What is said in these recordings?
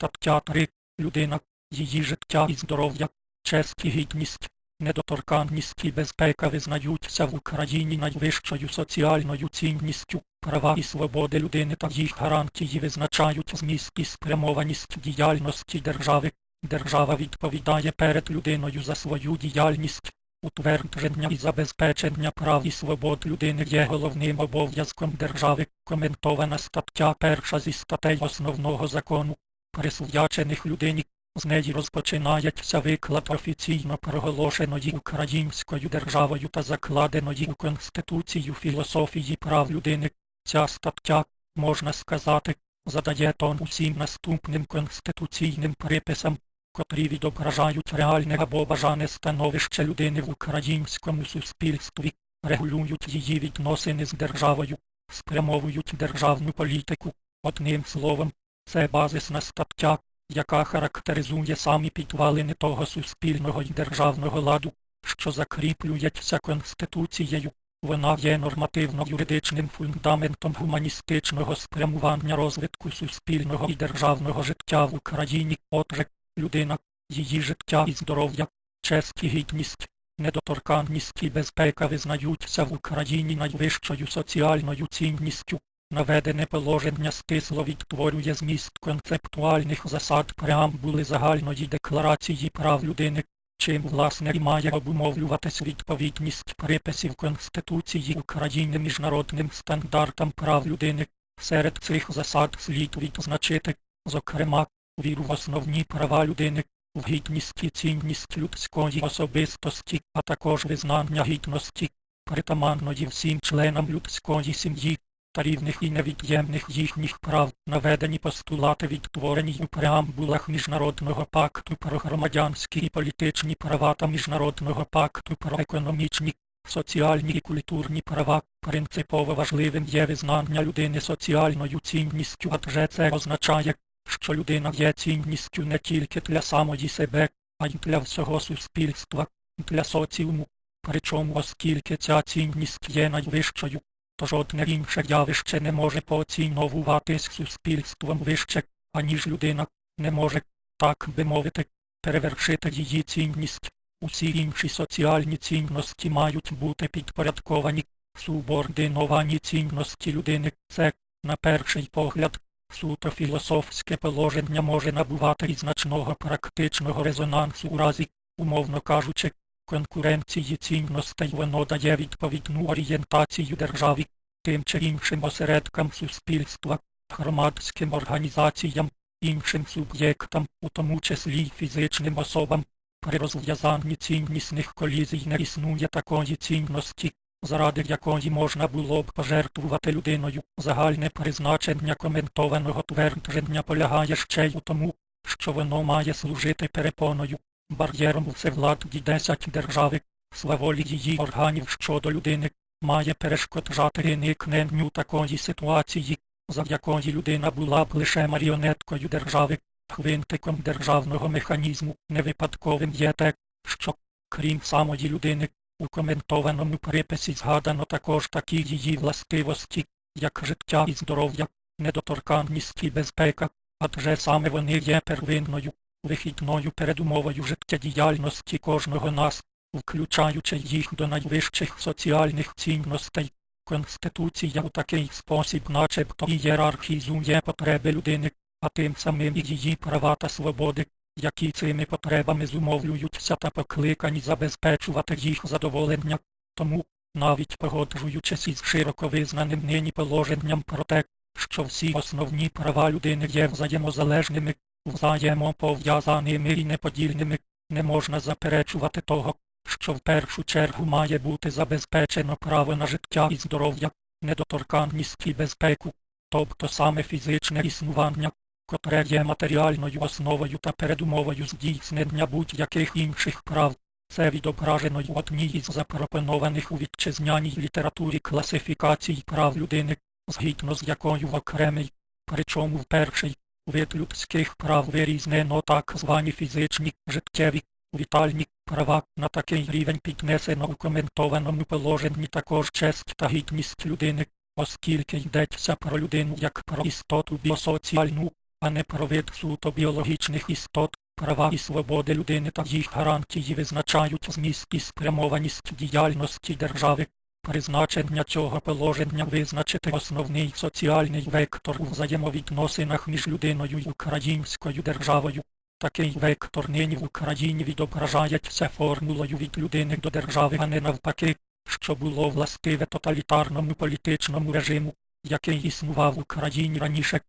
Стаття 3. Людина, її життя і здоров'я, честь і гідність, недоторканність і безпека визнаються в Україні найвищою соціальною цінністю. Права і свободи людини та їх гарантії визначають зміст і спрямованість діяльності держави. Держава відповідає перед людиною за свою діяльність. Утвердження і забезпечення прав і свобод людини є головним обов'язком держави. Коментована стаття перша зі статей основного закону, присвячених людині. З неї розпочинається виклад офіційно проголошеної українською державою та закладеної у Конституцію філософії прав людини. Ця стаття, можна сказати, задає тон усім наступним конституційним приписам, котрі відображають реальне або бажане становище людини в українському суспільстві, регулюють її відносини з державою, спрямовують державну політику. Одним словом, це базисна стаття, яка характеризує самі підвалини того суспільного і державного ладу, що закріплюється Конституцією. Вона є нормативно-юридичним фундаментом гуманістичного спрямування розвитку суспільного і державного життя в Україні. Отже, людина, її життя і здоров'я, честь і гідність, недоторканність і безпека визнаються в Україні найвищою соціальною цінністю. Наведене положення стисло відтворює зміст концептуальних засад преамбули загальної декларації прав людини, чим власне і має обумовлюватись відповідність приписів Конституції України міжнародним стандартам прав людини. Серед цих засад слід відзначити, зокрема, віру в основні права людини, в гідність і цінність людської особистості, а також визнання гідності, притаманної всім членам людської сім'ї та рівних і невід'ємних їхніх прав, наведені постулати відтворені у преамбулах Міжнародного пакту про громадянські і політичні права та Міжнародного пакту про економічні, соціальні і культурні права. Принципово важливим є визнання людини соціальною цінністю, адже це означає, що людина є цінністю не тільки для самої себе, а й для всього суспільства, для соціуму. Причому оскільки ця цінність є найвищою, то жодне інше явище не може пооцінюватись суспільством вище, аніж людина, не може, так би мовити, перевершити її цінність. Усі інші соціальні цінності мають бути підпорядковані, субординовані цінності людини. Це, на перший погляд, суто філософське положення може набувати і значного практичного резонансу у разі, умовно кажучи, конкуренції цінностей воно дає відповідну орієнтацію державі, тим чи іншим осередкам суспільства, громадським організаціям, іншим суб'єктам, у тому числі й фізичним особам. При розв'язанні ціннісних колізій не існує такої цінності, заради якої можна було б пожертвувати людиною. Загальне призначення коментованого твердження полягає ще й у тому, що воно має служити перепоною, бар'єром всевладді десять держави, сваволі її органів щодо людини, має перешкоджати виникненню такої ситуації, за якої людина була б лише маріонеткою держави, хвинтиком державного механізму. Невипадковим є те, що, крім самої людини, у коментованому приписі згадано також такі її властивості, як життя і здоров'я, недоторканність і безпека, адже саме вони є первинною, вихідною передумовою життєдіяльності кожного нас, включаючи їх до найвищих соціальних цінностей. Конституція у такий спосіб начебто ієрархізує потреби людини, а тим самим і її права та свободи, які цими потребами зумовлюються та покликані забезпечувати їх задоволення. Тому, навіть погоджуючись із широко визнаним нині положенням про те, що всі основні права людини є взаємозалежними, взаємопов'язаними і неподільними, не можна заперечувати того, що в першу чергу має бути забезпечено право на життя і здоров'я, недоторканність і безпеку, тобто саме фізичне існування, котре є матеріальною основою та передумовою здійснення будь-яких інших прав. Це відображено в одній із запропонованих у вітчизняній літературі класифікацій прав людини, згідно з якою в окремий, причому в перший, вид людських прав вирізнено так звані фізичні, життєві, вітальні права на такий рівень піднесено у коментованому положенні також честь та гідність людини, оскільки йдеться про людину як про істоту біосоціальну, а не про вид суто біологічних істот. Права і свободи людини та їх гарантії визначають зміст і спрямованість діяльності держави. Призначення цього положення визначити основний соціальний вектор у взаємовідносинах між людиною і українською державою. Такий вектор нині в Україні відображається формулою від людини до держави, а не навпаки, що було властиве тоталітарному політичному режиму, який існував в Україні раніше.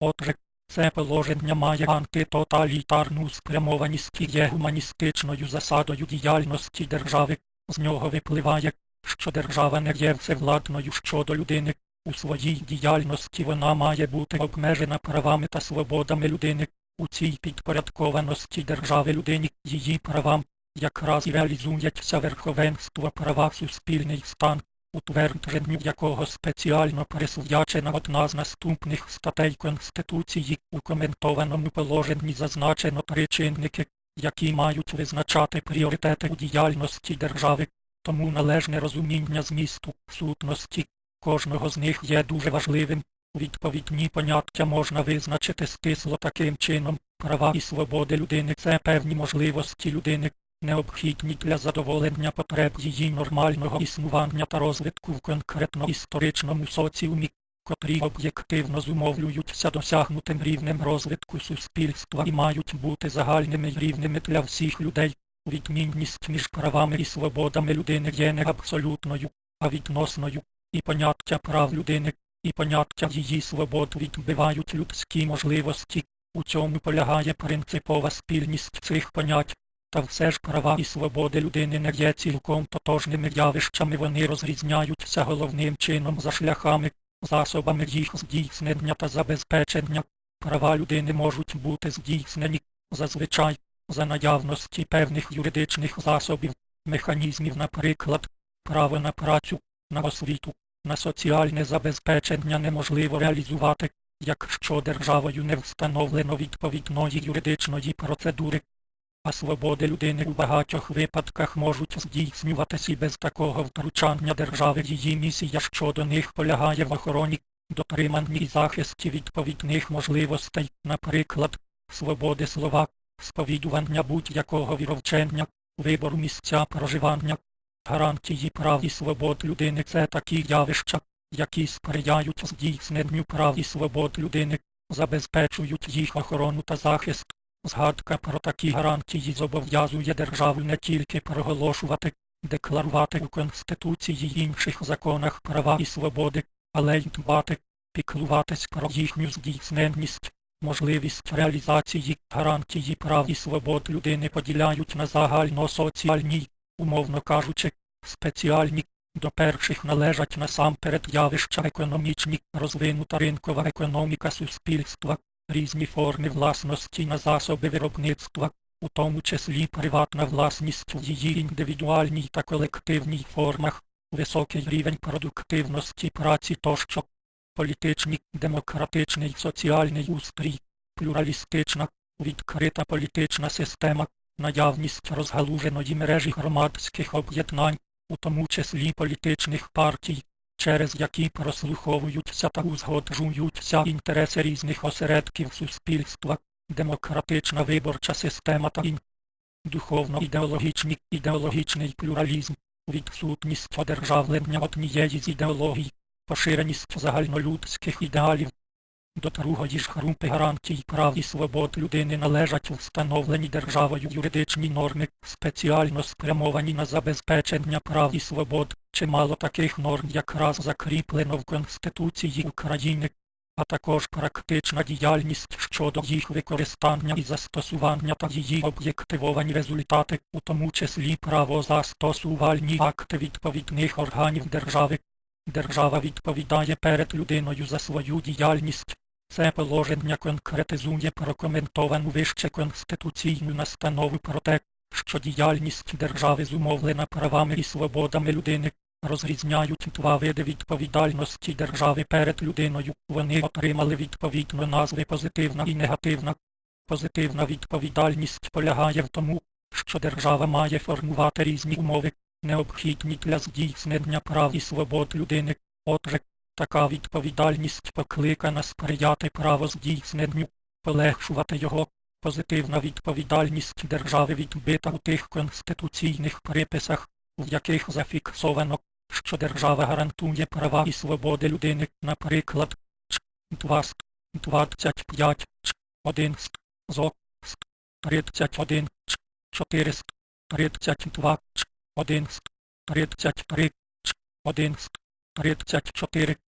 Отже, це положення має антитоталітарну спрямованість і є гуманістичною засадою діяльності держави. З нього випливає, що держава не є всевладною щодо людини. У своїй діяльності вона має бути обмежена правами та свободами людини. У цій підпорядкованості держави людині її правам якраз і реалізується верховенство права суспільний стан, утвердженню якого спеціально присвячена одна з наступних статей Конституції у коментованому положенні зазначено три чинники, які мають визначати пріоритети у діяльності держави, тому належне розуміння змісту, сутності, кожного з них є дуже важливим. Відповідні поняття можна визначити стисло таким чином, права і свободи людини це певні можливості людини, необхідні для задоволення потреб її нормального існування та розвитку в конкретно історичному соціумі, котрі об'єктивно зумовлюються досягнутим рівнем розвитку суспільства і мають бути загальними рівними для всіх людей. Відмінність між правами і свободами людини є не абсолютною, а відносною, і поняття прав людини, і поняття її свобод відбивають людські можливості. У цьому полягає принципова спільність цих понять. Та все ж права і свободи людини не є цілком тотожними явищами, вони розрізняються головним чином за шляхами, засобами їх здійснення та забезпечення. Права людини можуть бути здійснені зазвичай за наявності певних юридичних засобів, механізмів, наприклад, право на працю, на освіту, на соціальне забезпечення неможливо реалізувати, якщо державою не встановлено відповідної юридичної процедури. А свободи людини у багатьох випадках можуть здійснюватися і без такого втручання держави. Її місія щодо них полягає в охороні, дотриманні і захисті відповідних можливостей, наприклад, свободи слова, сповідування будь-якого віровчення, вибору місця проживання, гарантії прав і свобод людини це такі явища, які сприяють здійсненню прав і свобод людини, забезпечують їх охорону та захист. Згадка про такі гарантії зобов'язує державу не тільки проголошувати, декларувати у Конституції й інших законах права і свободи, але й дбати, піклуватись про їхню здійсненність, можливість реалізації гарантії прав і свобод людини поділяють на загальносоціальній, умовно кажучи, спеціальні. До перших належать насамперед явища економічні, розвинута ринкова економіка суспільства, різні форми власності на засоби виробництва, у тому числі приватна власність в її індивідуальній та колективній формах, високий рівень продуктивності праці тощо, політичний, демократичний соціальний устрій, плюралістична, відкрита політична система, наявність розгалуженої мережі громадських об'єднань, у тому числі політичних партій, через які прослуховуються та узгоджуються інтереси різних осередків суспільства, демократична виборча система та ін. Духовно-ідеологічний ідеологічний плюралізм, відсутність одержавлення однієї з ідеологій, поширеність загальнолюдських ідеалів. До другої ж групи гарантій прав і свобод людини належать встановлені державою юридичні норми, спеціально спрямовані на забезпечення прав і свобод. Чимало таких норм якраз закріплено в Конституції України, а також практична діяльність щодо їх використання і застосування та її об'єктивовані результати, у тому числі правозастосувальні акти відповідних органів держави. Держава відповідає перед людиною за свою діяльність. Це положення конкретизує прокоментовану вище конституційну настанову про те, що діяльність держави зумовлена правами і свободами людини, розрізняють два види відповідальності держави перед людиною. Вони отримали відповідно назви позитивна і негативна. Позитивна відповідальність полягає в тому, що держава має формувати різні умови, необхідні для здійснення прав і свобод людини. Отже, така відповідальність покликана сприяти правоздійсненню, полегшувати його. Позитивна відповідальність держави відбита у тих конституційних приписах, в яких зафіксовано, що держава гарантує права і свободи людини, наприклад, 25, 1, ЗО, 31, 432, Одинск, тридцять три, один, тридцять чотири,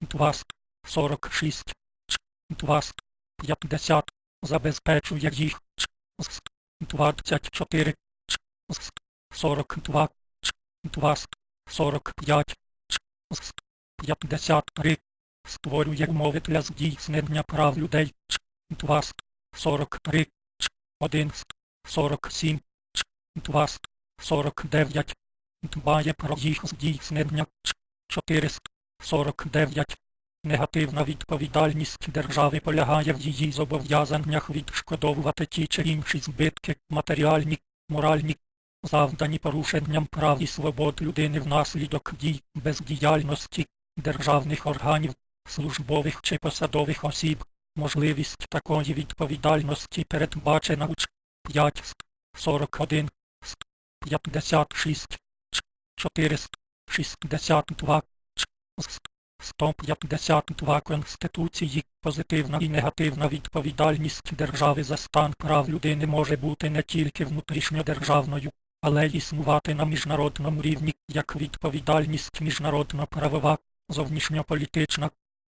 два, сорок шість, два, п'ятдесят, забезпечує їх, двадцять чотири, сорок два, два, 45, п'ять, п'ятдесят три, створює умови для здійснення прав людей, два, сорок три, один, сорок сім, 49. Дбає про їх здійснення. 449. Негативна відповідальність держави полягає в її зобов'язаннях відшкодовувати ті чи інші збитки, матеріальні, моральні, завдані порушенням прав і свобод людини внаслідок дій, бездіяльності, державних органів, службових чи посадових осіб. Можливість такої відповідальності передбачена у 541. 156, 152 Конституції, позитивна і негативна відповідальність держави за стан прав людини може бути не тільки внутрішньодержавною, але й існувати на міжнародному рівні, як відповідальність міжнародно-правова, зовнішньополітична.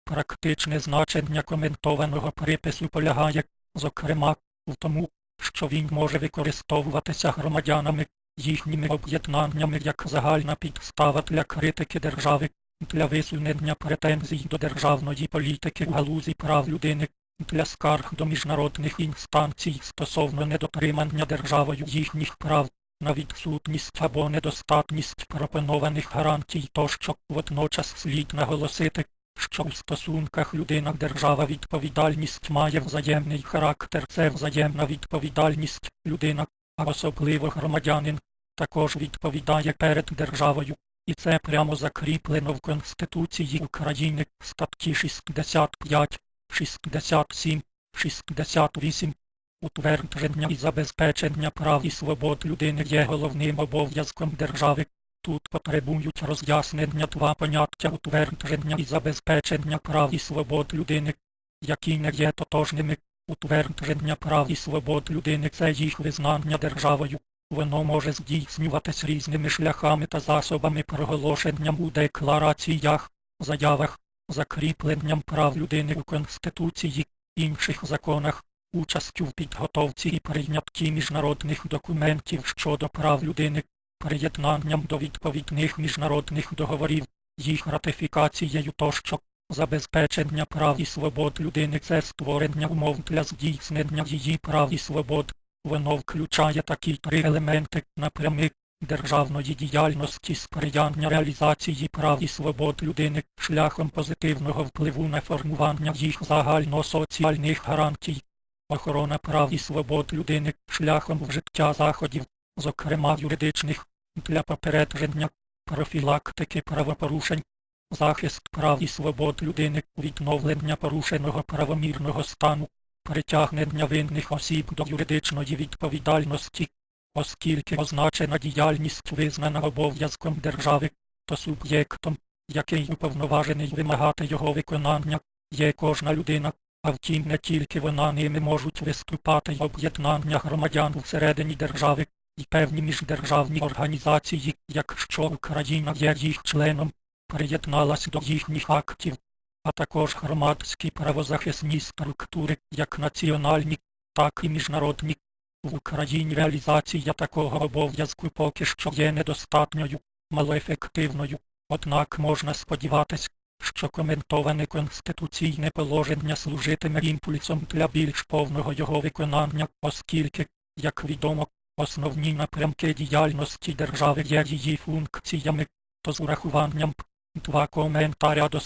Практичне значення коментованого припису полягає, зокрема, в тому, що він може використовуватися громадянами, їхніми об'єднаннями як загальна підстава для критики держави, для висунення претензій до державної політики в галузі прав людини, для скарг до міжнародних інстанцій стосовно недотримання державою їхніх прав на відсутність або недостатність пропонованих гарантій тощо водночас слід наголосити, що у стосунках людина-держава відповідальність має взаємний характер. Це взаємна відповідальність людина, а особливо громадянин, також відповідає перед державою. І це прямо закріплено в Конституції України статті 65, 67, 68. Утвердження і забезпечення прав і свобод людини є головним обов'язком держави. Тут потребують роз'яснення два поняття утвердження і забезпечення прав і свобод людини, які не є тотожними. Утвердження прав і свобод людини це їх визнання державою. Воно може здійснюватись різними шляхами та засобами проголошенням у деклараціях, заявах, закріпленням прав людини у Конституції, інших законах, участю в підготовці і прийнятті міжнародних документів щодо прав людини, приєднанням до відповідних міжнародних договорів, їх ратифікацією тощо. Забезпечення прав і свобод людини. Це створення умов для здійснення її прав і свобод. Воно включає такі три елементи. Напрями державної діяльності сприяння реалізації прав і свобод людини шляхом позитивного впливу на формування їх загальносоціальних гарантій, охорона прав і свобод людини шляхом вжиття заходів, зокрема юридичних, для попередження, профілактики правопорушень, захист прав і свобод людини, відновлення порушеного правомірного стану притягнення винних осіб до юридичної відповідальності, оскільки означена діяльність визнана обов'язком держави, то суб'єктом, який уповноважений вимагати його виконання, є кожна людина, а втім не тільки вона ними можуть виступати й об'єднання громадян всередині держави і певні міждержавні організації, якщо Україна є їх членом, приєдналась до їхніх актів а також громадські правозахисні структури, як національні, так і міжнародні. В Україні реалізація такого обов'язку поки що є недостатньою, малоефективною, однак можна сподіватись, що коментоване конституційне положення служитиме імпульсом для більш повного його виконання, оскільки, як відомо, основні напрямки діяльності держави є її функціями, то з урахуванням два коментаря до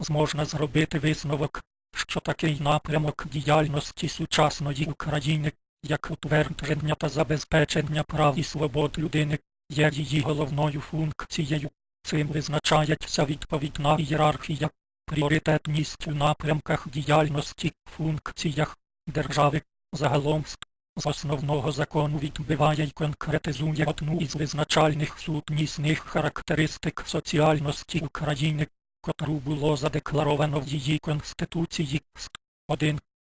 зможна зробити висновок, що такий напрямок діяльності сучасної України, як утвердження та забезпечення прав і свобод людини, є її головною функцією. Цим визначається відповідна ієрархія, пріоритетність у напрямках діяльності, функціях, держави. Загалом з основного закону відбиває й конкретизує одну із визначальних сутнісних характеристик соціальності України, котру було задекларовано в її Конституції. Ст. 1.